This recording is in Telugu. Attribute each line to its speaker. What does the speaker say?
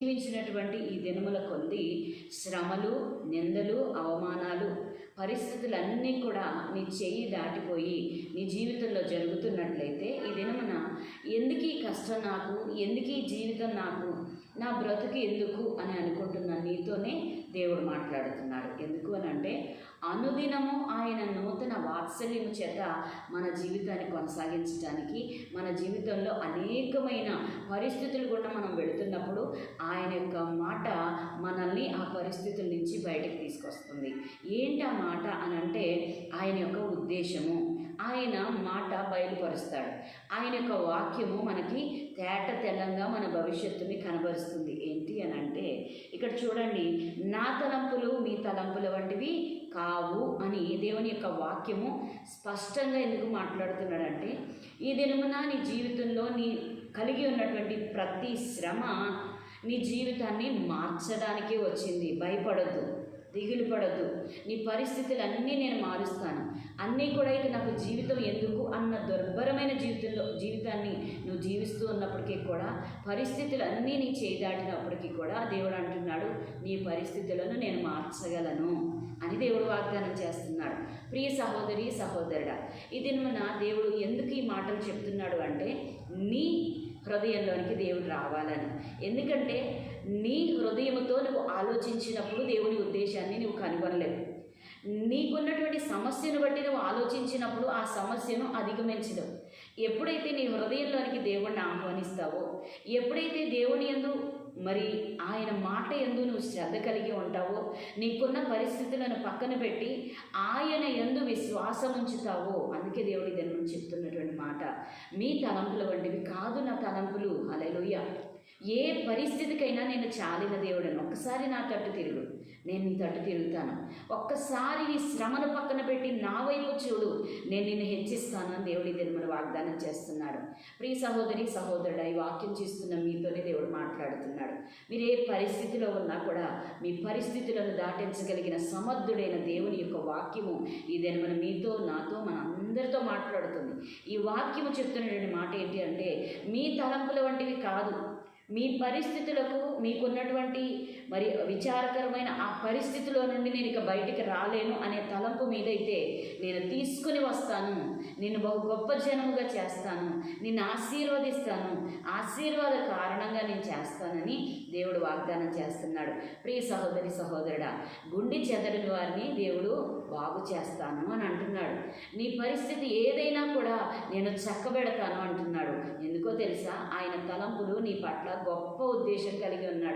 Speaker 1: జీవించినటువంటి ఈ దినముల కొద్ది శ్రమలు నిందలు అవమానాలు పరిస్థితులన్నీ కూడా నీ చెయ్యి దాటిపోయి నీ జీవితంలో జరుగుతున్నట్లయితే ఈ దినమున ఎందుకు ఈ కష్టం నాకు? ఎందుకు ఈ జీవితం నాకు? నా బ్రతుకు ఎందుకు? అని అనుకుంటున్న నీతోనే దేవుడు మాట్లాడుతున్నాడు ఎందుకు అని అంటే అనుదినము ఆయన నూతన వాత్సల్యము చేత మన జీవితాన్ని కొనసాగించడానికి మన జీవితంలో అనేకమైన పరిస్థితులు కూడా మనం వెళుతున్నప్పుడు ఆయన యొక్క మాట మనల్ని ఆ పరిస్థితుల నుంచి బయటకు తీసుకొస్తుంది. ఏంటి ఆ మాట అని అంటే ఆయన యొక్క ఉద్దేశము. ఆయన మాట కనబరుస్తాడు ఆయన యొక్క వాక్యము మనకి తేట తెల్లంగా మన భవిష్యత్తుని కనబరుస్తుంది. ఏంటి అని అంటే ఇక్కడ చూడండి నా తలంపులు మీ తలంపుల వంటివి కావు అని దేవుని యొక్క వాక్యము స్పష్టంగా ఎందుకు మాట్లాడుతున్నాడంటే ఈ దినమున నీ జీవితంలో నీ కలిగి ఉన్నటువంటి ప్రతి శ్రమ నీ జీవితాన్ని మార్చడానికి వచ్చింది. భయపడద్దు. దిగులు పడద్దు. నీ పరిస్థితులన్నీ నేను మారుస్తాను. అన్నీ కూడా ఇక నాకు జీవితం ఎందుకు అన్న దుర్భరమైన జీవితంలో జీవితాన్ని నువ్వు జీవిస్తూ ఉన్నప్పటికీ కూడా పరిస్థితులు అన్నీ నీ చేయి దాటినప్పటికీ కూడా దేవుడు అంటున్నాడు నీ పరిస్థితులను నేను మార్చగలను అని దేవుడు వాగ్దానం చేస్తున్నాడు. ప్రియ సహోదరి సహోదరుడా ఇది నా దేవుడు ఎందుకు ఈ మాటలు చెప్తున్నాడు అంటే నీ హృదయంలోనికి దేవుడు రావాలని. ఎందుకంటే నీ హృదయంతో నువ్వు ఆలోచించినప్పుడు దేవుని ఉద్దేశాన్ని నువ్వు కనుగొనలేవు. నీకున్నటువంటి సమస్యను బట్టి నువ్వు ఆలోచించినప్పుడు ఆ సమస్యను అధిగమించదు. ఎప్పుడైతే నీ హృదయంలోనికి దేవుణ్ణి ఆహ్వానిస్తావో ఎప్పుడైతే దేవుని ఎందు మరి ఆయన మాట ఎందు నువ్వు శ్రద్ధ కలిగి ఉంటావో నీకున్న పరిస్థితులను పక్కన పెట్టి ఆయన ఎందు విశ్వాసం ఉంచుతావో అందుకే దేవుడి దగ్గర నుంచి చెప్తున్నటువంటి మాట. మీ తలంపుల వంటివి కాదు నా తలంపులు. అలెలుయ్య ఏ పరిస్థితికైనా నేను చాలిన దేవుడను. ఒక్కసారి నా తట్టు తిరుగు. నేను నీ తట్టు తిరుగుతాను. ఒక్కసారి నీ శ్రమను పక్కన పెట్టి నా వైపు చూడు. నేను నిన్ను హెచ్చిస్తాను అని దేవుడి మన వాగ్దానం చేస్తున్నాడు. ప్రియ సహోదరి సహోదరుడు ఈ వాక్యం చేస్తున్న మీతోనే దేవుడు మాట్లాడుతున్నాడు. మీరు ఏ పరిస్థితిలో ఉన్నా కూడా మీ పరిస్థితులను దాటించగలిగిన సమర్థుడైన దేవుని యొక్క వాక్యము ఈ మన మీతో నాతో మన అందరితో మాట్లాడుతుంది. ఈ వాక్యము చెప్తున్నటువంటి మాట ఏంటి అంటే మీ తలంపుల వంటివి కాదు. మీ పరిస్థితులకు మీకున్నటువంటి మరి విచారకరమైన ఆ పరిస్థితిలో నుండి నేను ఇక బయటికి రాలేను అనే తలంపు మీదైతే నేను తీసుకుని వస్తాను. నిన్ను బహు గొప్ప జనముగా చేస్తాను. నిన్ను ఆశీర్వదిస్తాను. ఆశీర్వాద కారణంగా నేను చేస్తానని దేవుడు వాగ్దానం చేస్తున్నాడు. ప్రియ సహోదరి సహోదరుడా గుండె చెదరని వారిని దేవుడు బాగు చేస్తాను అని అంటున్నాడు. నీ పరిస్థితి ఏదైనా కూడా నేను చక్కబెడతాను అంటున్నాడు. ఎందుకో తెలుసా? ఆయన తలంపులు నీ పట్ల గొప్ప ఉద్దేశం కలిగి ఉన్నాడు.